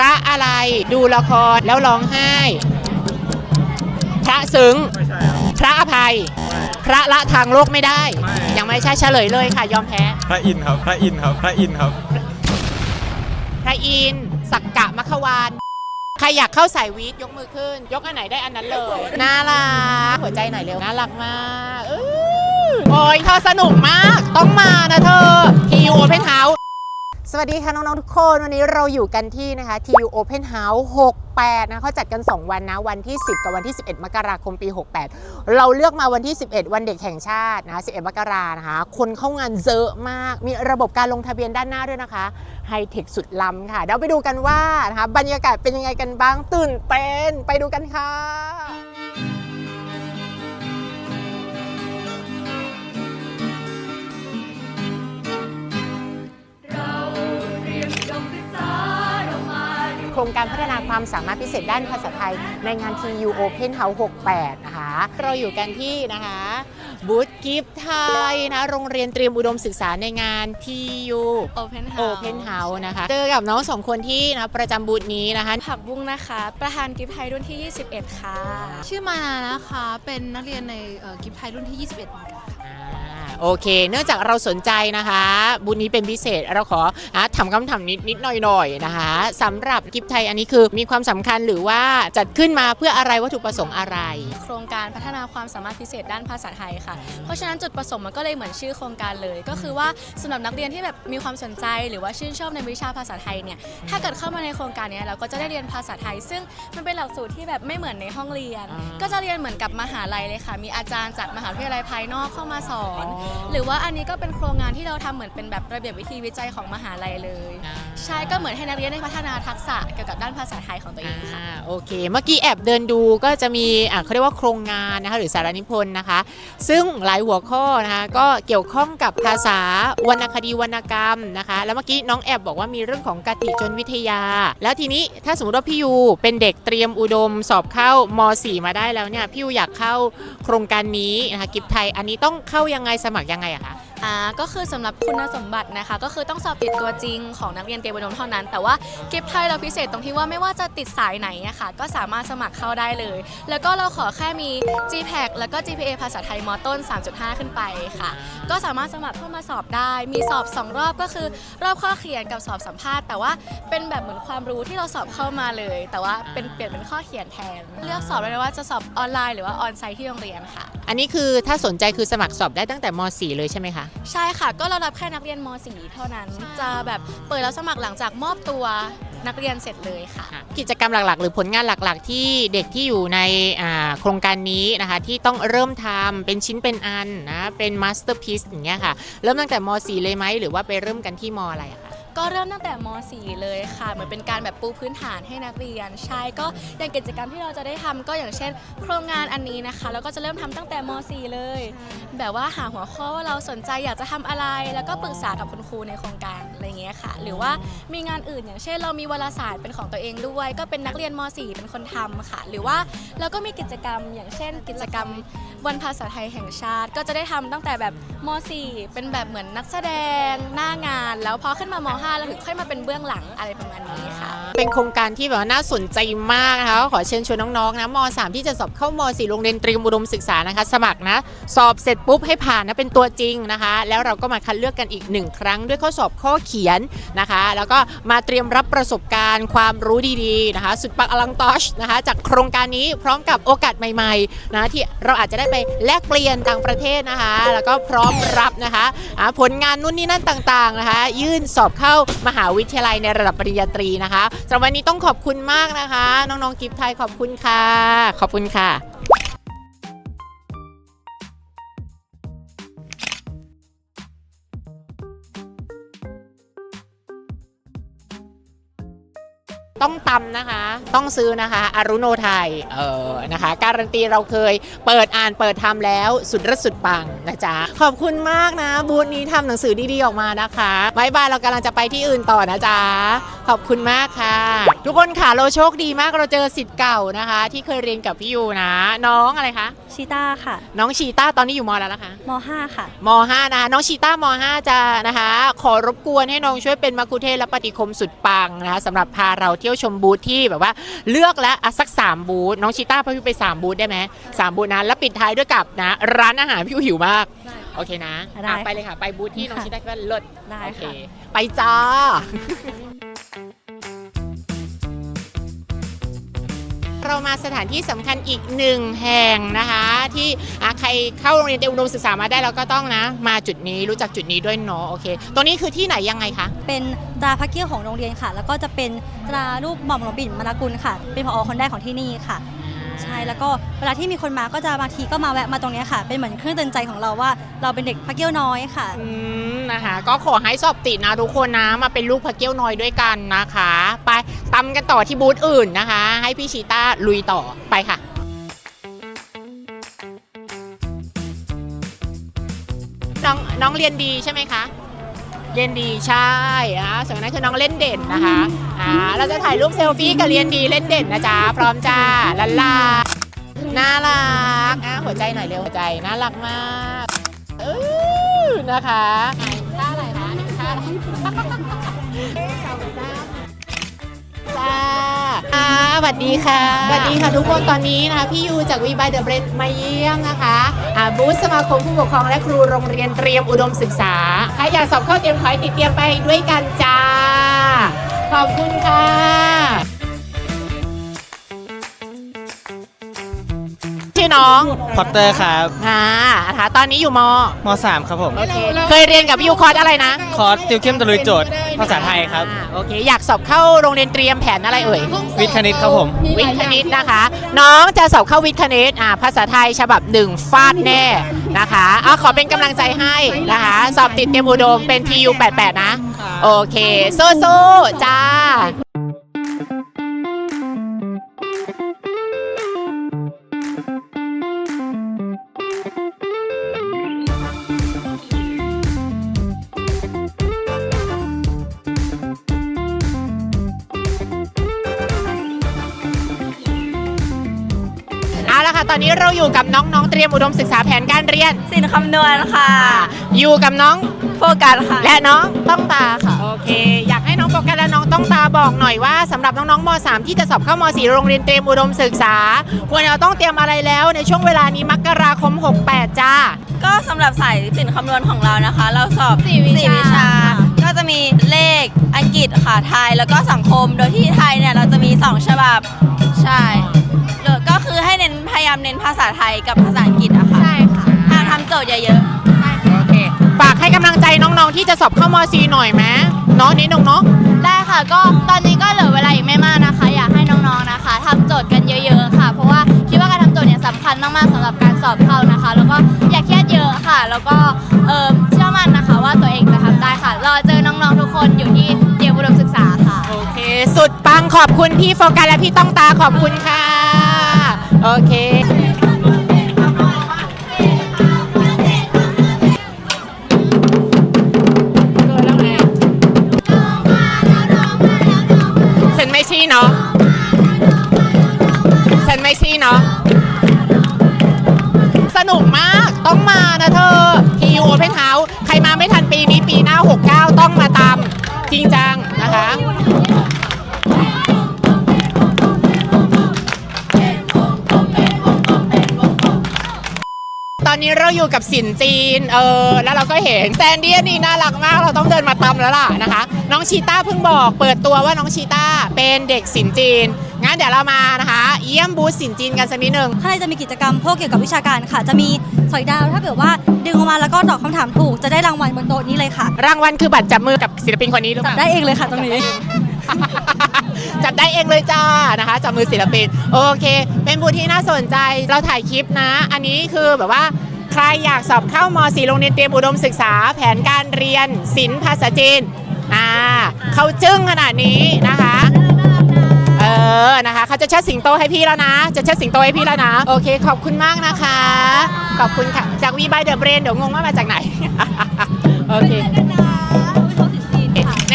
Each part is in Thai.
ระอะไร ดูละครแล้วร้องไห้ พระซึ้งไม่ใช่ครับพระอภัยไม่พระละทางโลกไม่ได้ไม่ยังไม่ใช่เฉลยเลยค่ะ ยอมแพ้ พระอินทร์ครับ พระอินทร์ครับ พระอินทร์ครับ พระอินทร์สักกะมควานใครอยากเข้าสายวีดยกมือขึ้น ยกอันไหนได้อันนั้นเลย น่ารักหัวใจหน่อยเร็ว น่ารักมากอื้อโอ้ยเธอสนุกมาก ต้องมานะเธอ TU Open House ส สวัสดีค่ะ น้องๆ ทุกคน วันนี้เราอยู่กันที่นะคะ TU Open House 68 นะเขาจัดกัน 2 วันนะ วันที่ 10 กับวันที่ 11 มกราคมปี 68 เราเลือกมาวันที่ 11 วันเด็กแห่งชาตินะคะ11 มกรานะคะ คนเข้างานเยอะมาก มีระบบการลงทะเบียนด้านหน้าด้วยนะคะไฮเทคสุดล้ำค่ะ เดี๋ยวไปดูกันว่านะคะบรรยากาศเป็นยังไงกันบ้างตื่นเต้นไปดูกันค่ะ ครงการพัฒนาความสามารถพิเศษด้านภาษาไทย ในงาน TU Open House 68 นะคะ เราอยู่กันที่นะคะบูธกิฟต์ไทยนะโรงเรียนเตรียมอุดมศึกษาในงาน TU Open House Open House นะคะเจอกับน้องสองคนที่นะประจำบูธนี้นะคะ ผักบุ้งนะคะ ประธานกิฟต์ไทยรุ่นที่ 21 ค่ะ ชื่อมานานะคะ เป็นนักเรียนในเอ่อกิฟต์ไทยรุ่นที่ 21เหมือนกันค่ะอ่า โอเค เนื่องจากเราสนใจนะคะ บุญนี้เป็นพิเศษเราขออถามคำถามนิดนิดหน่อยหน่อยนะคะสำหรับกิฟไทยอันนี้คือมีความสำคัญหรือว่าจัดขึ้นมาเพื่ออะไรวัตถุประสงค์อะไร โครงการพัฒนาความสามารถพิเศษด้านภาษาไทยค่ะ เพราะฉะนั้นจุดประสงค์มันก็เลยเหมือนชื่อโครงการเลย ก็คือว่าสำหรับนักเรียนที่แบบมีความสนใจหรือว่าชื่นชอบในวิชาภาษาไทยเนี่ยถ้าเกิดเข้ามาในโครงการนี้เราก็จะได้เรียนภาษาไทย ซึ่งมันเป็นหลักสูตรที่แบบไม่เหมือนในห้องเรียน ก็จะเรียนเหมือนกับมหาลัยเลยค่ะ มีอาจารย์จากมหาวิทยาลัยภายนอกเข้ามาสอนหรือว่าอันนี้ก็เป็นโครงงานที่เราทำเหมือนเป็นแบบระเบียบวิธีวิจัยของมหาลัยเลย ใช่ก็เหมือนให้นักเรียนได้พัฒนาทักษะเกี่ยวกับด้านภาษาไทยของตัวเองค่ะอ่าโอเค เมื่อกี้แอบเดินดูก็จะมีอะเขาเรียกว่าโครงงานนะคะหรือสารนิพนธ์นะคะ ซึ่งหลายหัวข้อนะคะก็เกี่ยวข้องกับภาษาวรรณคดีวรรณกรรมนะคะ แล้วเมื่อกี้น้องแอบบอกว่ามีเรื่องของกติจนวิทยา แล้วทีนี้ถ้าสมมติว่าพี่ยูเป็นเด็กเตรียมอุดมสอบเข้าม .4 มาได้แล้วเนี่ยพี่ยูอยากเข้าโครงการนี้นะคะกิฟไทยอันนี้ต้องเข้ายังไงสมัครยังไงอะคะ อ่าก็คือสำหรับคุณสมบัตินะคะ ก็คือต้องสอบติดตัวจริงของนักเรียนเตรียมอุดมเท่านั้น แต่ว่าเกิฟต์ไทยเราพิเศษตรงที่ว่าไม่ว่าจะติดสายไหนอะค่ะก็สามารถสมัครเข้าได้เลย แล้วก็เราขอแค่มี GPAC แล้วก็ GPA ภาษาไทยมต้น 3.5 ขึ้นไปค่ะ ก็สามารถสมัครเข้ามาสอบได้ มีสอบ 2 รอบก็คือ รอบข้อเขียนกับสอบสัมภาษณ์ แต่ว่าเป็นแบบเหมือนความรู้ที่เราสอบเข้ามาเลย แต่ว่าเป็นเปลี่ยนเป็นข้อเขียนแทน เลือกสอบได้เลยว่าจะสอบออนไลน์หรือว่าออนไซต์ที่โรงเรียนค่ะ อันนี้คือถ้าสนใจคือสมัครสอบได้ตั้งแต่ม .4 เลยใช่ไหมคะใช่ค่ะ ก็เรารับแค่นักเรียนม .4 เท่านั้น จะแบบเปิดรับสมัครหลังจากมอบตัวนักเรียนเสร็จเลยค่ะ กิจกรรมหลักๆ หรือผลงานหลักๆ ที่เด็กที่อยู่ในอ่าโครงการนี้นะคะ ที่ต้องเริ่มทำเป็นชิ้นเป็นอันนะเป็นมาสเตอร์พี e อย่างเงี้ยค่ะ เริ่มตั้งแต่ม .4 เลยไหมหรือว่าไปเริ่มกันที่มอะไรอะคะ ก็เริ่มตั้งแต่ม .4 เลยค่ะเหมือนเป็นการแบบปูพื้นฐานให้นักเรียน ใช่ก็อย่างกิจกรรมที่เราจะได้ทำก็อย่างเช่น โครงงานอันนี้นะคะ แล้วก็จะเริ่มทำตั้งแต่ม .4 เลย แบบว่าหาหัวข้อว่าเราสนใจอยากจะทำอะไร แล้วก็ปรึกษากับคุณครูในโครงการอะไรอย่างเงี้ยค่ะ หรือว่ามีงานอื่นอย่างเช่น เรามีวารสารเป็นของตัวเองด้วย ก็เป็นนักเรียนม .4 เป็นคนทำค่ะ หรือว่าเราก็มีกิจกรรมอย่างเช่น กิจกรรมวันภาษาไทยแห่งชาติ ก็จะได้ทำตั้งแต่แบบม .4 เป็นแบบเหมือนนักแสดงหน้างาน แล้วพอขึ้นมาม .5 แล้วถึงค่อยมาเป็นเบื้องหลังอะไรประมาณนี้ค่ะ เป็นโครงการที่แบบว่าน่าสนใจมากนะคะขอเชิญชวนน้องๆนะม .3 ที่จะสอบเข้าม .4 โรงเรียนเตรียมอุดมศึกษานะคะ สมัครนะ สอบเสร็จปุ๊บให้ผ่านนะเป็นตัวจริงนะคะ แล้วเราก็มาคัดเลือกกันอีกหนึ่งครั้งด้วยข้อสอบข้อเขียนนะคะ แล้วก็มาเตรียมรับประสบการณ์ ความรู้ดีๆนะคะ สุดปักอลังตอชนะคะ จากโครงการนี้พร้อมกับโอกาสใหม่ๆนะที่เราอาจจะได้ไปแลกเปลี่ยนต่างประเทศนะคะ แล้วก็พร้อมรับนะคะผลงานนู่นนี่นั่นต่างๆนะคะ ยื่นสอบเข้ามหาวิทยาลัยในระดับปริญญาตรีนะคะสำหรับวันนี้ต้องขอบคุณมากนะคะ น้องๆกิฟต์ไทยขอบคุณค่ะ ขอบคุณค่ะ ต้องตำนะคะ ต้องซื้อนะคะอรุโนไทยเออนะคะ การันตีเราเคยเปิดอ่านเปิดทำแล้วสุดรสสุดปังนะจ๊ะ ขอบคุณมากนะ บูธนี้ทำหนังสือดีๆออกมานะคะบายบายเรากำลังจะไปที่อื่นต่อนะจ๊ะ ขอบคุณมากค่ะ ทุกคนค่ะเราโชคดีมากเราเจอสิทธิ์เก่านะคะ ที่เคยเรียนกับพี่ยูนะ น้องอะไรคะชิต้าค่ะน้องชีต้าตอนนี้อยู่มอแล้วนะคะ ม .5 ค่ะ ม 5 นะคะน้องชีต้าม 5 จะนะคะ ขอรบกวนให้น้องช่วยเป็นมัคคุเทศก์และปฏิคมสุดปังนะคะสำหรับพาเราเที่ยวชมบูธที่แบบว่าเลือกแล้วอะสัก 3 บูธน้องชีต้าพาพี่ไป 3 บูธได้ไหมสามบูธนะแล้วปิดท้ายด้วยกับนะ ร้านอาหารพี่หิวมาก โอเคนะได้อะไปเลยค่ะ ไปบูธที่น้องค่ะชีต้าก็เลิศได้โอเคค่ะ ไปจ้า เรามาสถานที่สำคัญอีกหนึ่งแห่งนะคะ ที่ใครเข้าโรงเรียนเตรียมอุดมศึกษามาได้แล้วก็ต้องนะ มาจุดนี้รู้จักจุดนี้ด้วยเนาะโอเคตรงนี้คือที่ไหนยังไงคะเป็นตราพระเกี้ยวของโรงเรียนค่ะ แล้วก็จะเป็นตรารูปหม่อมหลวงปิ่นมรกุลค่ะ เป็นผอคนแรกของที่นี่ค่ะ ใช่แล้วก็เวลาที่มีคนมาก็จะบางทีก็มาแวะมาตรงเนี้ยค่ะ เป็นเหมือนเครื่องเตือนใจของเราว่า เราเป็นเด็กพระเกี้ยวน้อยค่ะ อืมนะคะก็ขอให้สอบติดนะทุกคนนะมาเป็นลูกพระเกี้ยวน้อยด้วยกันนะคะ ไปตำกันต่อที่บูธอื่นนะคะ ให้พี่ชีต้าลุยต่อไปค่ะ น้องน้องเรียนดีใช่ไหมคะ เรียนดีใช่อ่าส่วนนั้นคือน้องเล่นเด่นนะคะอ่าเราจะถ่ายรูปเซลฟี่กับเรียนดีเล่นเด่นนะจ๊ะพร้อมจ้าลันลาน่ารักอะหัวใจหน่อยเร็วหัวใจน่ารักมากเออนะคะท่าอะไรคะ สวัสดีค่ะ สวัสดีค่ะทุกคนตอนนี้นะคะพี่ยูจากวีบายเดอะเบรนมาเยี่ยมนะคะอ่าบูธสมาคมผู้ปกครองและครูโรงเรียนเตรียมอุดมศึกษาใครอยากสอบเข้าเตรียมขอให้ติดเตรียมไปด้วยกันจ้า ขอบคุณค่ะ น้องพอตเตอร์ครับอ่านะคะตอนนี้อยู่มม .3 ครับผมโอเคเคยเรียนกับพี่ยูคอร์สอะไรนะคอร์สติวเข้มตะลุยโจทย์ภาษาไทยครับ อ่าโอเค อยากสอบเข้าโรงเรียนเตรียมแผนอะไรเอ่ย วิทย์คณิตครับผม วิทย์คณิตนะคะ น้องจะสอบเข้าวิทย์คณิตอ่าภาษาไทยฉบับหนึ่งฟาดแน่นะคะอะขอเป็นกำลังใจให้นะคะ สอบติดเตรียมอุดมเป็น TU 88 นะ โอเคสู้ๆจ้า ตอนนี้เราอยู่กับน้องๆ เตรียมอุดมศึกษาแผนการเรียน สินคำนวณค่ะ อยู่กับน้องโฟกัสค่ะ และน้องต้องตาค่ะ โอเค อยากให้น้องโฟกัสและน้องต้องตาบอกหน่อยว่าสำหรับน้องๆม .3 ที่จะสอบเข้าม .4 โรงเรียนเตรียมอุดมศึกษา ควรจะต้องเตรียมอะไรแล้วในช่วงเวลานี้มกราคม 68 จ้า ก็สำหรับสายสินคำนวณของเรานะคะ เราสอบสี่วิชาสี่วิชาก็จะมีเลขอังกฤษค่ะไทยแล้วก็สังคม โดยที่ไทยเนี่ยเราจะมี 2 ฉบับ ใช่ ยายามเน้นภาษาไทยกับภาษาอังกฤษอะค่ะใช่ค่ะทำทำโจทย์เยอะโอเคฝากให้กำลังใจน้องๆที่จะสอบเข้าม .4 หน่อยไหมน้องนิดนึงเนาะได้ค่ะ ก็ตอนนี้ก็เหลือเวลาอีกไม่มากนะคะ อยากให้น้องๆนะคะทำโจทย์กันเยอะๆค่ะ เพราะว่าคิดว่าการทำโจทย์เนี่ยสำคัญมากๆสำหรับการสอบเข้านะคะ แล้วก็อย่าเครียดเยอะค่ะ แล้วก็เอ่อเชื่อมั่นนะคะว่าตัวเองจะทำได้ค่ะ รอเจอน้องๆทุกคนอยู่ที่เตรียมอุดมศึกษาค่ะ โอเค สุดปังขอบคุณพี่โฟกัสและพี่ต้องตาขอบคุณค่ะ โอเคเกินไงฉันไม่ชี้เนาะฉันไม่ชี้เนาะสนุกมากต้องมานะเธอ TU Open House ใครมาไม่ทันปีนี้ปีหน้า 69 ต้องมาตามจริงจังนะคะ นนี้เราอยู่กับสินจีน เออ แล้วเราก็เห็นแซนดี้อันนี่น่ารักมาก เราต้องเดินมาตำแล้วล่ะนะคะ น้องชีต้าเพิ่งบอก เปิดตัวว่าน้องชีต้าเป็นเด็กสินจีน งั้นเดี๋ยวเรามานะคะ เยี่ยมบูธสินจีนกันสักนิดนึง ข้างในจะมีกิจกรรมพวกเกี่ยวกับวิชาการค่ะ จะมีสอยดาว ถ้าเกิดว่าดึงออกมาแล้วก็ตอบคำถามถูก จะได้รางวัลบนโต๊ะนี้เลยค่ะ รางวัลคือบัตรจับมือกับศิลปินคนนี้หรือเปจับล่า ได้เองเลยค่ะตรงนี้ จับได้เองเลยจ้านะคะจับมือศิลปินโอเค เป็นบูธที่น่าสนใจเราถ่ายคลิปนะ อันนี้คือแบบว่า ใครอยากสอบเข้ามสีโรงเรียนเตรียมอุดมศึกษา แผนการเรียนศิลป์ภาษาจีนอ่าเขาจึ้งขนาดนี้นะคะเออนะคะเขาจะเชิดสิงโตให้พี่แล้วนะ จะเชิดสิงโตให้พี่แล้วนะ โอเค ขอบคุณมากนะคะ ขอบคุณค่ะ จากวีบายเดอะเบรนเดี๋ยวงงว่ามาจากไหน โอเค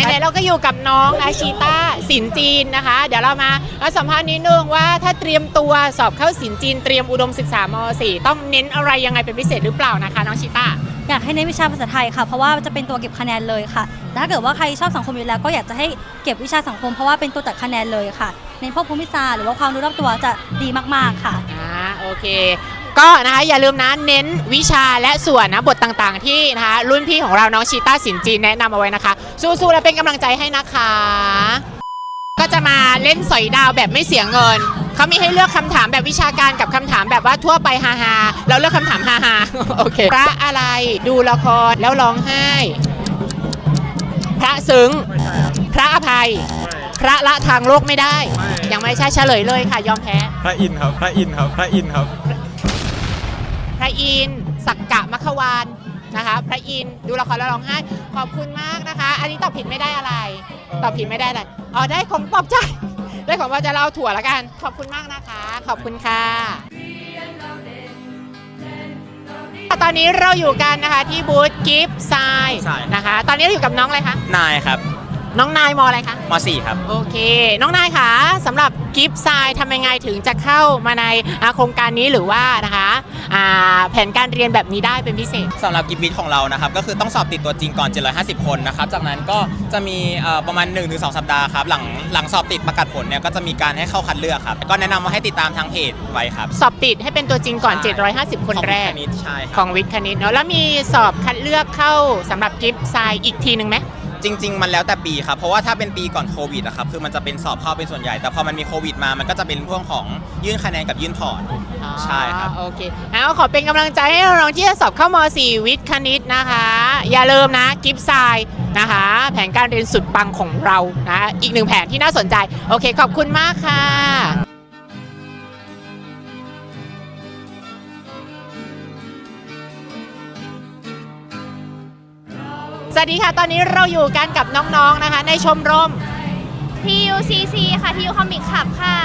ไหนๆเราก็อยู่กับน้องอาชิต้าสินจีนนะคะ เดี๋ยวเรามามาสัมภาษณ์นิดนึงว่าถ้าเตรียมตัวสอบเข้าสินจีนเตรียมอุดมศึกษาม4ต้องเน้นอะไรยังไงเป็นพิเศษหรือเปล่านะคะ น้องชิต้าอยากให้เน้นวิชาภาษาไทยค่ะ เพราะว่าจะเป็นตัวเก็บคะแนนเลยค่ะแต่ถ้าเกิดว่าใครชอบสังคมอยู่แล้ว ก็อยากจะให้เก็บวิชาสังคมเพราะว่าเป็นตัวตัดคะแนนเลยค่ะเน้นพวกภูมิศาสตร์หรือว่าความรู้รอบตัวจะดีมากๆค่ะอ่าโอเค ก็นะคะอย่าลืมนะเน้นวิชาและส่วนนะบทต่างๆ ที่นะคะรุ่นพี่ของเราน้องชีต้าสินจีนแนะนำเอาไว้นะคะ สู้ๆและเป็นกำลังใจให้นะคะ ก็จะมาเล่นสอยดาวแบบไม่เสียเงินเขามีให้เลือกคำถามแบบวิชาการกับคำถามแบบว่าทั่วไปฮาฮาเราเลือกคำถามฮาฮาโอเคพระอะไรดูละครแล้วร้องไห้ พระซึ้งพระอภัย พระละทางโลกไม่ได้ ยังไม่ใช่เฉลยเลยค่ะ ยอมแพ้ พระอินทร์ครับ พระอินทร์ครับ พระอินทร์ครับ ระอินทร์สักกะมัควานนะคะ พระอินทร์ดูละครแล้วร้องไห้ขอบคุณมากนะคะ อันนี้ตอบผิดไม่ได้อะไร ตอบผิดไม่ได้อะไรอ๋อได้ของปลอบใจ ได้ของปลอบใจเราเอาถั่วแล้วกัน ขอบคุณมากนะคะ ขอบคุณค่ะตอนนี้เราอยู่กันนะคะที่บูธกิฟต์ไซใช่นะคะ ตอนนี้เราอยู่กับน้องอะไรคะ นายครับ น้องนายมออะไรคะม .4 ครับ โอเค น้องนายคะสำหรับกิฟต์ไซทำยังไงถึงจะเข้ามาในอ่าโครงการนี้หรือว่านะคะอ่าแผนการเรียนแบบนี้ได้เป็นพิเศษ สำหรับกิฟวิทของเรานะครับ ก็คือต้องสอบติดตัวจริงก่อน 750 คนนะครับ จากนั้นก็จะมีเอ่อประมาณ 1-2 สัปดาห์ครับ หลังหลังสอบติดประกาศผลเนี่ยก็จะมีการให้เข้าคัดเลือกครับ ก็แนะนำว่าให้ติดตามทางเพจไว้ครับสอบติดให้เป็นตัวจริงก่อน 750 คนแรก ของวิทย์คณิตใช่คขรัอบงวิทย์คณิตเนาะแล้วมีสอบคัดเลือกเข้าสำหรับกิฟต์ไซอีกทีหนึ่งไหม จริง ๆ มันแล้วแต่ปีครับ เพราะว่าถ้าเป็นปีก่อนโควิดนะครับ คือมันจะเป็นสอบเข้าเป็นส่วนใหญ่ แต่พอมันมีโควิดมา มันก็จะเป็นพวกของยื่นคะแนนกับยื่นพอร์ต ใช่ครับโอเคเอาขอเป็นกำลังใจให้น้องๆที่จะสอบเข้าม .4 วิทย์คณิตนะคะ อย่าลืมนะกิฟต์ไซนะคะ แผนการเรียนสุดปังของเรานะ อีกหนึ่งแผนที่น่าสนใจ โอเค ขอบคุณมากค่ะ วัสดีค่ะ ตอนนี้เราอยู่กันกับน้องๆนะคะ ในชมรม TUCC ค่ะ TU Comic Club ค่ะ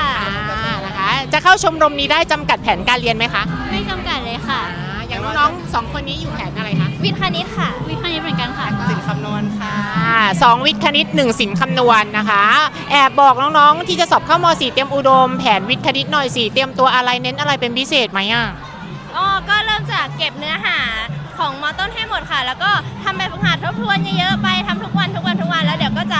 อ่านะคะ จะเข้าชมรมนี้ได้จำกัดแผนการเรียนไหมคะไม่จำกัดเลยค่ะ อ่าอย่างน้องๆสองคนนี้อยู่แผนอะไรคะวิทย์คณิตค่ะ วิทย์คณิตเหมือนกันค่ะ สินคำนวณค่ะ อ่าสองวิทย์คณิตหนึ่งศิลป์คำนวณนะคะ แอบบอกน้องๆที่จะสอบเข้าม .4 เตรียมอุดม แผนวิทย์คณิตหน่อยสิเตรียมตัวอะไรเน้นอะไรเป็นพิเศษไหมอะ อ๋อ ก็เริ่มจากเก็บเนื้อหา ของมอต้นให้หมดค่ะ แล้วก็ทำแบบฝึกหัดทบทวนเยอะๆไปทำทุกวันทุกวันทุกวันแล้วเดี๋ยวก็จะ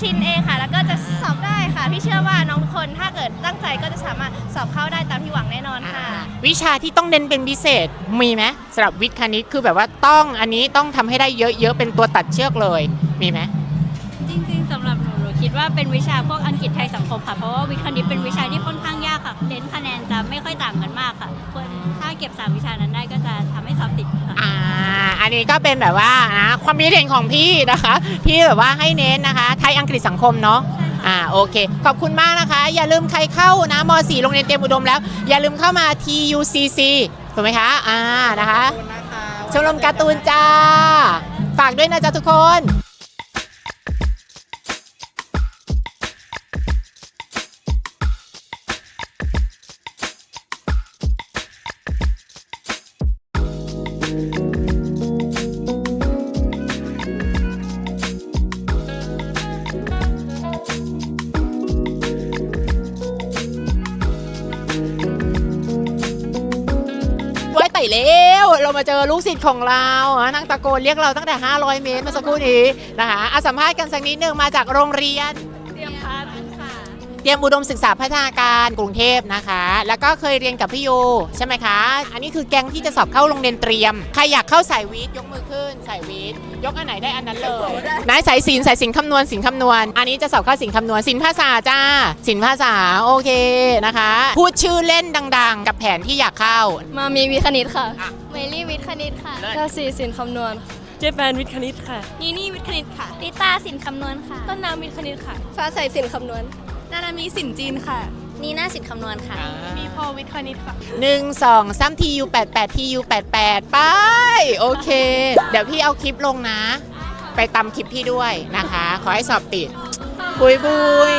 ชินเองค่ะ แล้วก็จะสอบได้ค่ะ พี่เชื่อว่าน้องทุกคนถ้าเกิดตั้งใจก็จะสามารถสอบเข้าได้ตามที่หวังแน่นอนค่ะ วิชาที่ต้องเน้นเป็นพิเศษมีไหมสำหรับวิทย์คณิตคือแบบว่าต้องอันนี้ต้องทำให้ได้เยอะๆเป็นตัวตัดเชือกเลยมีไหม จริงๆสำหรับหนูหนูคิดว่าเป็นวิชาพวกอังกฤษไทยสังคมค่ะ เพราะว่าวิทย์คณิตเป็นวิชาที่ค่อนข้างยากค่ะ เน้นคะแนนจะไม่ค่อยต่างกันมากค่ะควรถ้า เก็บ 3 วิชานั้นได้ก็จะทำให้สอบติดค่ะ อ่า อันนี้ก็เป็นแบบว่านะความคิดเห็นของพี่นะคะที่แบบว่าให้เน้นนะคะ ไทยอังกฤษสังคมเนาะอ่าโอเค ขอบคุณมากนะคะ อย่าลืมใครเข้านะม .4 โรงเรียนเตรียมอุดมแล้ว อย่าลืมเข้ามา TUCC ถูกไหมคะอ่านะคะชมรมการ์ตูนจ้า ฝากด้วยนะจ๊ะทุกคน ไว้ไต่เร็วเรามาเจอลูกศิษย์ของเราอะนางตะโกนเรียกเราตั้งแต่ 500 เมตรเมื่อสักครู่นี้นะคะอาสัมภาษณ์กันสักนิดหนึ่งมาจากโรงเรียน เตรียมพัฒค่ะ เตรียมอุดมศึกษาพัฒนาการกรุงเทพนะคะ แล้วก็เคยเรียนกับพี่ยูใช่ไหมคะ อันนี้คือแก๊งที่จะสอบเข้าโรงเรียนเตรียม ใครอยากเข้าสายวิทย์ยกมือขึ้นสายวิทย์ ยกอันไหนได้อันนั้นเลยนายสายศิลป์สายศิลป์คำนวณศิลป์คำนวณ อันนี้จะสอบเข้าศิลป์คำนวณศิลป์ภาษาจ้าศิลป์ภาษาโอเคนะคะ พูดชื่อเล่นดัง ๆ กับแผนที่อยากเข้า มามีวิทย์คณิตค่ะอะเมลี่วิทย์คณิตค่ะเลิศกาสีสินคำนวณเจแปนวิทย์คณิตค่ะ นี่นี่วิทย์คณิตค่ะลิตาสินคำนวณค่ะ ต้นน้ำวิทย์คณิตค่ะ ฟ้าใสสินคำนวณ นานามีสินจีนค่ะ นีน่าสินคำนวณค่ะ มีพอวิทย์คณิตค่ะ หนึ่งสองซ้ำทียูแปดแปดทียูแปดแปดไป โอเค เดี๋ยวพี่เอาคลิปลงนะ ไปตำคลิปพี่ด้วยนะคะ ขอให้สอบติด บุยบุย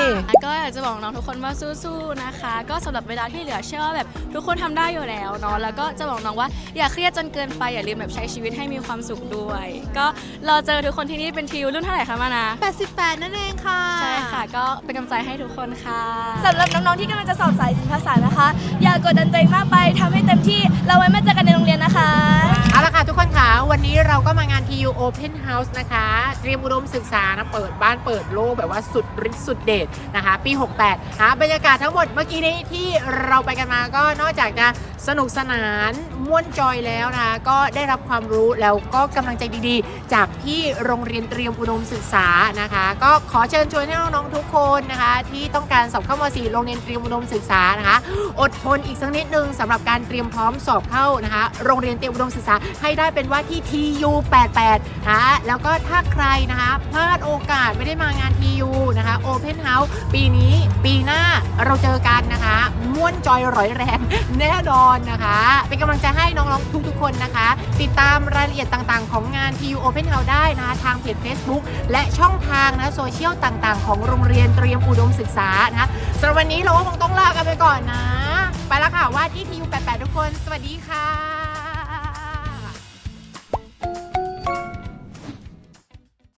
ก็อยากจะบอกน้องทุกคนว่าสู้ๆนะคะ ก็สำหรับเวลาที่เหลือเชื่อว่าแบบทุกคนทำได้อยู่แล้วเนาะแล้วก็จะบอกน้องว่าอย่าเครียดจนเกินไปอย่าลืมแบบใช้ชีวิตให้มีความสุขด้วย ก็เราเจอทุกคนที่นี่เป็นทิวรุ่นเท่าไหร่คะมานะ88 นั่นเองค่ะใช่ค่ะ ก็เป็นกำลังใจให้ทุกคนค่ะสำหรับน้องๆที่กำลังจะสอบสายศิลปภาษานะคะ อย่ากดดันตัวเองมากไปทำให้เต็มที่เราไว้มาเจอกันในโรงเรียนนะคะเอาละค่ะทุกคนค่ะวันนี้เราก็มางาน TU Open House นะคะ เตรียมอุดมศึกษานะเปิดบ้านเปิดโลกแบบว่าสุดฤทธิ์สุดเดชนะคะ ปี 68หาบรรยากาศทั้งหมดเมื่อกี้นี้ที่เราไปกันมาก็นอกจากจะสนุกสนานม่วนจอยแล้วนะคะก็ได้รับความรู้แล้วก็กำลังใจดีๆ จากที่โรงเรียนเตรียมอุดมศึกษานะคะ ก็ขอเชิญชวนให้น้องๆทุกคนนะคะ ที่ต้องการสอบเข้าม .4 โรงเรียนเตรียมอุดมศึกษานะคะ อดทนอีกสักนิดนึงสำหรับการเตรียมพร้อมสอบเข้านะคะ โรงเรียนเตรียมอุดมศึกษาให้ได้เป็นว่าที่ TU 88 นะแล้วก็ถ้าใครนะคะพลาดโอกาสไม่ได้มางาน TU นะคะ Open House ปีนี้ปีหน้าเราเจอกันนะคะ ม่วนจอยร้อยแรงแน่นอนนะคะ เป็นกำลังใจให้น้องๆทุกๆคนนะคะ ติดตามรายละเอียดต่างๆ ของงาน TU Open House ได้นะคะทางเพจ Facebook และช่องทางนะโซเชียลต่างๆ ของโรงเรียนเตรียมอุดมศึกษานะคะสำหรับวันนี้เราก็คงต้องลากันไปก่อนนะ ไปแล้วค่ะว่าที่ TU 88 ทุกคน สวัสดีค่ะ